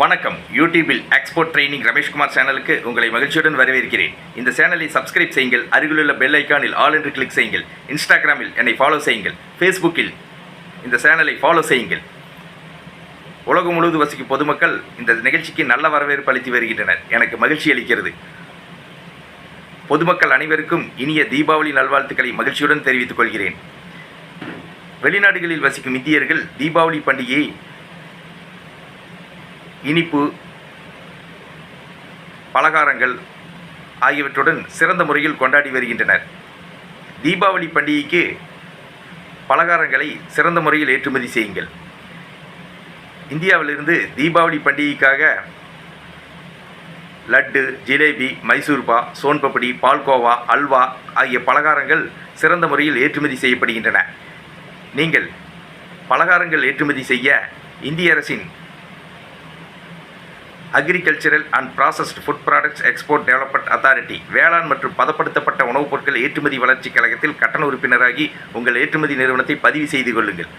வணக்கம். யூடியூபில் export training Rameshkumar சேனலுக்கு உங்களை மகிழ்ச்சியுடன் வரவேற்கிறேன். இந்த சேனலை சப்ஸ்கிரைப் செய்யுங்கள். அருகிலுள்ள பெல் ஐக்கானில் ஆல் என்று கிளிக் செய்யுங்கள். இன்ஸ்டாகிராமில் என்னை ஃபாலோ செய்யுங்கள். ஃபேஸ்புக்கில் இந்த சேனலை ஃபாலோ செய்யுங்கள். உலகம் முழுவதும் வசிக்கும் பொதுமக்கள் இந்த நிகழ்ச்சிக்கு நல்ல வரவேற்பு அளித்து வருகின்றனர். எனக்கு மகிழ்ச்சி அளிக்கிறது. பொதுமக்கள் அனைவருக்கும் இனிய தீபாவளி நல்வாழ்த்துக்களை மகிழ்ச்சியுடன் தெரிவித்துக் கொள்கிறேன். வெளிநாடுகளில் வசிக்கும் இந்தியர்கள் தீபாவளி பண்டிகையை இனிப்பு பலகாரங்கள் ஆகியவற்றுடன் சிறந்த முறையில் கொண்டாடி வருகின்றனர். தீபாவளி பண்டிகைக்கு பலகாரங்களை சிறந்த முறையில் ஏற்றுமதி செய்யுங்கள். இந்தியாவிலிருந்து தீபாவளி பண்டிகைக்காக லட்டு ஜிலேபி மைசூர்பா சோன்பப்படி பால்கோவா அல்வா ஆகிய பலகாரங்கள் சிறந்த முறையில் ஏற்றுமதி செய்யப்படுகின்றன. நீங்கள் பலகாரங்கள் ஏற்றுமதி செய்ய இந்திய அரசின் agricultural and processed food products export development authority வேளாண் மற்றும் பதப்படுத்தப்பட்ட உணவுப் பொருட்கள் ஏற்றுமதி வளர்ச்சிக் கழகத்தில் கட்டண உறுப்பினராகி உங்கள் ஏற்றுமதி நிறுவனத்தை பதிவு செய்து கொள்ளுங்கள்.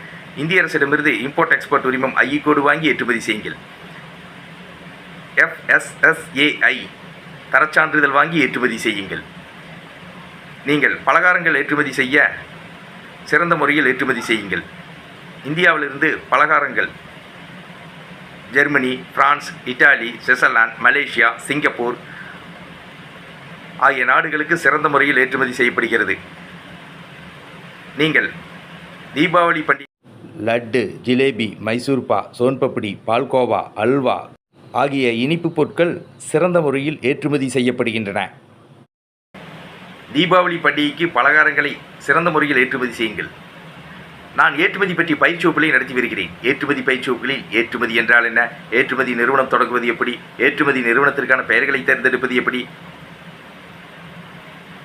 இந்திய அரசிடமிருந்து இம்போர்ட் எக்ஸ்போர்ட் உரிமம் ஐ e கோடு வாங்கி ஏற்றுமதி செய்யுங்கள். எஃப்எஸ்எஸ்ஏஐ தரச்சான்றிதழ் வாங்கி ஏற்றுமதி செய்யுங்கள். நீங்கள் பலகாரங்கள் ஏற்றுமதி செய்ய சிறந்த முறையில் ஏற்றுமதி செய்யுங்கள். இந்தியாவிலிருந்து பலகாரங்கள் Germany France Italy Switzerland Malaysia Singapore ஆகிய நாடுகளுக்கு சிறந்த முறையில் ஏற்றுமதி செய்யப்படுகிறது. நீங்கள் தீபாவளி பண்டிகை லட்டு ஜிலேபி மைசூர்பா சோன்பப்படி பால்கோவா அல்வா ஆகிய இனிப்பு பொருட்கள் சிறந்த முறையில் ஏற்றுமதி செய்யப்படுகின்றன. தீபாவளி பண்டிகைக்கு பலகாரங்களை சிறந்த முறையில் ஏற்றுமதி செய்யுங்கள். நான் ஏற்றுமதி பற்றி பயிற்சி வகுப்புகளை நடத்தி வருகிறேன். ஏற்றுமதி பயிற்சி வகுப்புகளில் ஏற்றுமதி என்றால் என்ன? ஏற்றுமதி நிறுவனம் தொடங்குவது எப்படி? ஏற்றுமதி நிறுவனத்திற்கான பெயர்களை தேர்ந்தெடுப்பது எப்படி?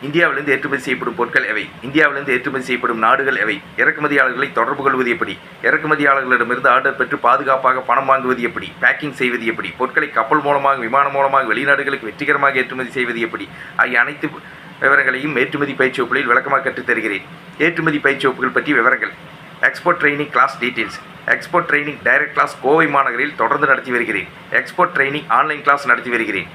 இந்தியாவிலிருந்து ஏற்றுமதி செய்யப்படும் பொருட்கள் எவை? இந்தியாவிலிருந்து ஏற்றுமதி செய்யப்படும் நாடுகள் எவை? இறக்குமதியாளர்களை தொடர்பு கொள்வது எப்படி? இறக்குமதியாளர்களிடமிருந்து ஆர்டர் பெற்று பாதுகாப்பாக பணம் வாங்குவது எப்படி? பேக்கிங் செய்வது எப்படி? பொருட்களை கப்பல் மூலமாக விமானம் மூலமாக வெளிநாடுகளுக்கு வெற்றிகரமாக ஏற்றுமதி செய்வது எப்படி? ஆகிய அனைத்து விவரங்களையும் ஏற்றுமதி பயிற்சி வகுப்புகளில் விளக்கமாக கற்றுத் தருகிறேன் ஏற்றுமதி பயிற்சி வகுப்புகள் பற்றி விவரங்கள். Export training class details export training direct class Kovai மாநகரில் தொடர்ந்து நடத்தி வருகிறேன். எக்ஸ்போர்ட் ட்ரைனிங் ஆன்லைன் கிளாஸ் நடத்தி வருகிறேன்.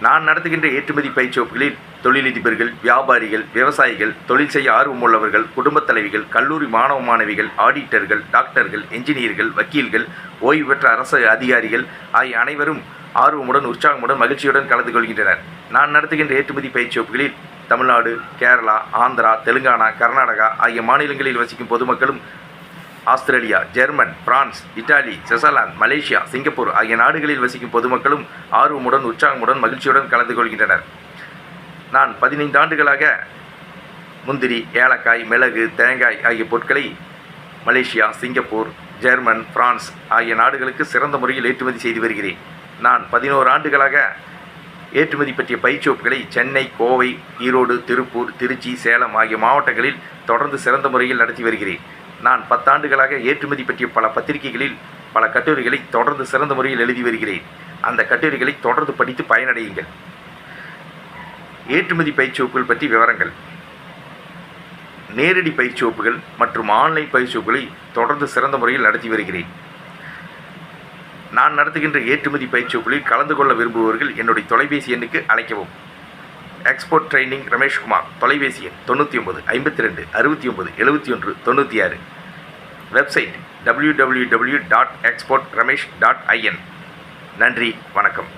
நான் நடத்துகின்ற ஏற்றுமதி பயிற்சி வகுப்புகளில் தொழிலதிபர்கள் வியாபாரிகள் விவசாயிகள் தொழில் செய்ய ஆர்வமுள்ளவர்கள் குடும்பத் தலைவிகள் கல்லூரி மாணவ மாணவிகள் ஆடிட்டர்கள் டாக்டர்கள் என்ஜினியர்கள் வக்கீல்கள் ஓய்வு பெற்ற அரசு அதிகாரிகள் ஆகிய அனைவரும் ஆர்வமுடன் உற்சாகமுடன் மகிழ்ச்சியுடன் கலந்து கொள்கின்றனர். நான் நடத்துகின்ற ஏற்றுமதி பயிற்சி வகுப்புகளில் தமிழ்நாடு கேரளா ஆந்திரா தெலுங்கானா கர்நாடகா ஆகிய மாநிலங்களில் வசிக்கும் பொதுமக்களும் Australia German France Italy Switzerland Malaysia Singapore ஆகிய நாடுகளில் வசிக்கும் பொதுமக்களும் ஆர்வமுடன் உற்சாகமுடன் மகிழ்ச்சியுடன் கலந்து கொள்கின்றனர். நான் பதினைந்து ஆண்டுகளாக முந்திரி ஏலக்காய் மிளகு தேங்காய் ஆகிய பொருட்களை மலேசியா சிங்கப்பூர் ஜெர்மன் பிரான்ஸ் ஆகிய நாடுகளுக்கு சிறந்த முறையில் ஏற்றுமதி செய்து வருகிறேன். நான் பதினோரு ஆண்டுகளாக ஏற்றுமதி பற்றிய பயிற்சி வகுப்புகளை சென்னை கோவை ஈரோடு திருப்பூர் திருச்சி சேலம் ஆகிய மாவட்டங்களில் தொடர்ந்து சிறந்த முறையில் நடத்தி வருகிறேன். நான் பத்தாண்டுகளாக ஏற்றுமதி பற்றிய பல பத்திரிகைகளில் பல கட்டுரைகளை தொடர்ந்து சிறந்த முறையில் எழுதி வருகிறேன். அந்த கட்டுரைகளை தொடர்ந்து படித்து பயனடையுங்கள். ஏற்றுமதி பயிற்சி வகுப்புகள் பற்றி விவரங்கள். நேரடி பயிற்சி வகுப்புகள் மற்றும் ஆன்லைன் பயிற்சி வகுப்புகளை தொடர்ந்து சிறந்த முறையில் நடத்தி வருகிறேன். நான் நடத்துகின்ற ஏற்றுமதி பயிற்சி கலந்து கொள்ள விரும்புபவர்கள் என்னுடைய தொலைபேசி எண்ணுக்கு அழைக்கவும். எக்ஸ்போர்ட் ட்ரைனிங் ரமேஷ்குமார் தொலைபேசி எண் தொண்ணூற்றி ஒம்பது ஐம்பத்தி ரெண்டு அறுபத்தி ஒம்பது எழுபத்தி ஒன்று தொண்ணூற்றி ஆறு. Website W W W dot export Ramesh dot IN நன்றி வணக்கம்.